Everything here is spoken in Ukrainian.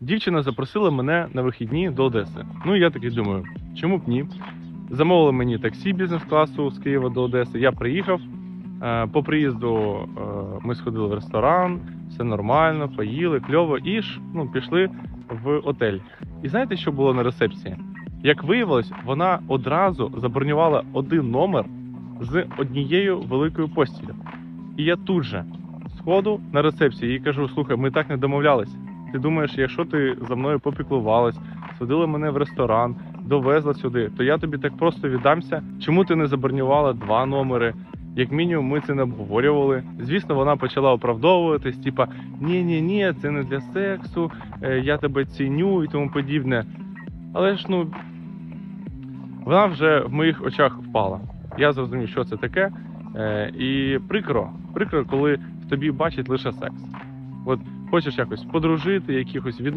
Дівчина запросила мене на вихідні до Одеси. Ну я такий думаю, чому б ні? Замовили мені таксі бізнес-класу з Києва до Одеси. Я приїхав. Е, По приїзду е, ми сходили в ресторан, все нормально, поїли, кльово, і ж ну, пішли в отель. І знаєте, що було на рецепції? Як виявилось, вона одразу забронювала один номер з однією великою постілю. І я тут же сходу на рецепції їй кажу: слухай, ми так не домовлялися. Ти думаєш, якщо ти за мною попіклувалась, судила мене в ресторан, довезла сюди, то я тобі так просто віддамся. Чому ти не забронювала два номери? Як мінімум, ми це не обговорювали. Звісно, вона почала оправдовуватись, типа ні, ні, ні, це не для сексу, е, я тебе ціню і тому подібне. Але ж ну вона вже в моїх очах впала. Я зрозумів, що це таке. Е, і прикро, прикро, коли в тобі бачать лише секс. От хочеш якось подружити, якихось відносин.